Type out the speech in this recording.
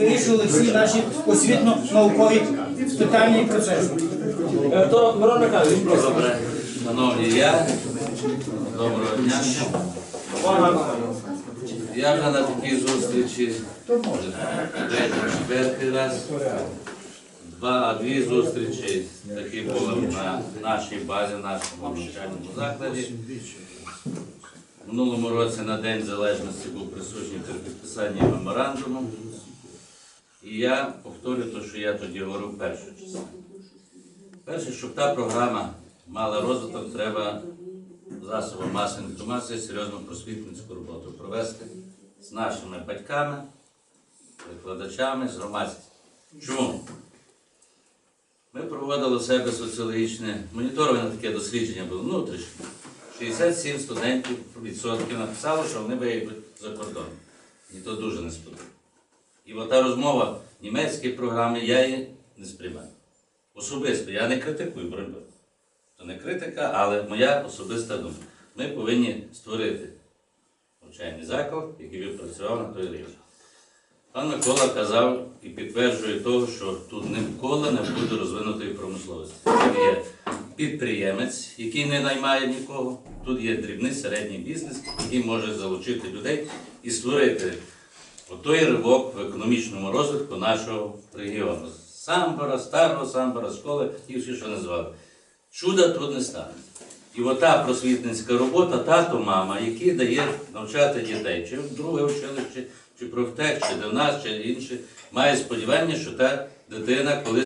вирішували всі наші освітно-наукові питання і процеси. Е, То Мирон Михайлович, прошу. Добре, шановні, я доброго дня. Я вже на такій зустрічі третій, четвертий раз. Два, а дві зустрічі такі були на нашій базі, нашому навчальному закладі. В минулому році на День Залежності був присутній при підписанні меморандуму. І я повторю те, що я тоді говорив першу частину. Перше, щоб та програма мала розвиток, треба засобом масової інформації серйозну просвітницьку роботу провести з нашими батьками, викладачами, з громадськістю. Чому? Ми проводили у себе соціологічне моніторинг, таке дослідження було внутрішнє. 67 студентів відсотків написало, що вони виїдуть за кордон. І то дуже не сподобалося. І ота розмова німецької програми, я її не сприймаю. Особисто, я не критикую боротьбу. Це не критика, але моя особиста думка. Ми повинні створити навчальний заклад, який працював на той рівень. Пан Микола казав і підтверджує того, що тут ніколи не буде розвинутої промисловості. Тут є підприємець, який не наймає нікого. Тут є дрібний середній бізнес, який може залучити людей і створити отой ривок в економічному розвитку нашого регіону. Самбора, старого самбора, школи і всі, що назвали. Чуда тут не стане. І ота просвітницька робота, тато, мама, які дає навчати дітей, чи в друге училище, чи профтех, чи до нас, чи інше, має сподівання, що та дитина колись.